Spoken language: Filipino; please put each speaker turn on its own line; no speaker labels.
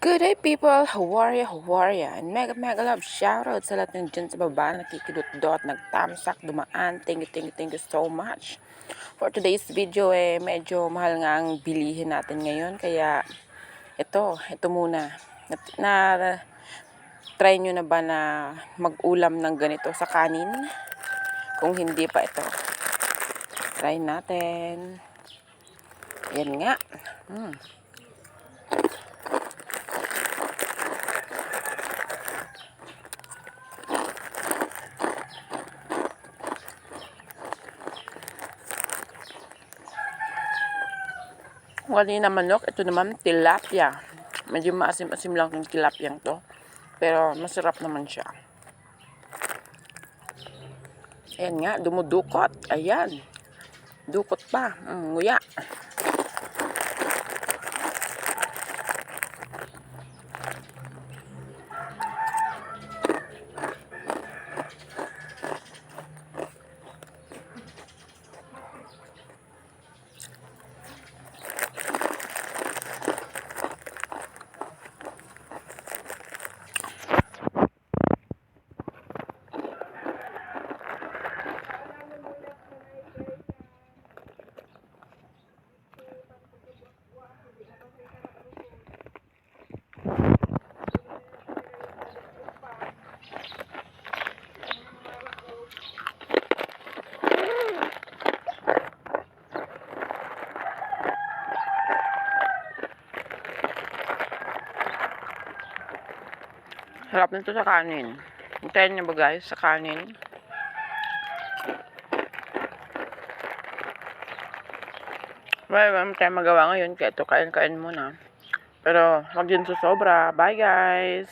Good day people, how are you, how are you? And mega mega love shoutout sa lahat ng dyan sa baba na nakikidot-dot, nagtamsak, dumaan. Thank you, thank you, thank you so much. For today's video eh, medyo mahal nga ang bilihin natin ngayon. Kaya ito, ito muna. Na, na try nyo na ba na mag-ulam ng ganito sa kanin? Kung hindi pa ito, try natin. Yan nga. Hmm. Kanina manok, ito naman tilapia. Medyo maasim-asim lang yung tilapia to. Pero masarap naman siya. Ayan nga, dumudukot. Ayan. Dukot pa. Mm, nguya. Sarap nito sa kanin. Hintayin niyo ba guys sa kanin? Well, wala tayong magawa ngayon kaya ito kain-kain muna. Pero, huwag din sa sobra. Bye guys!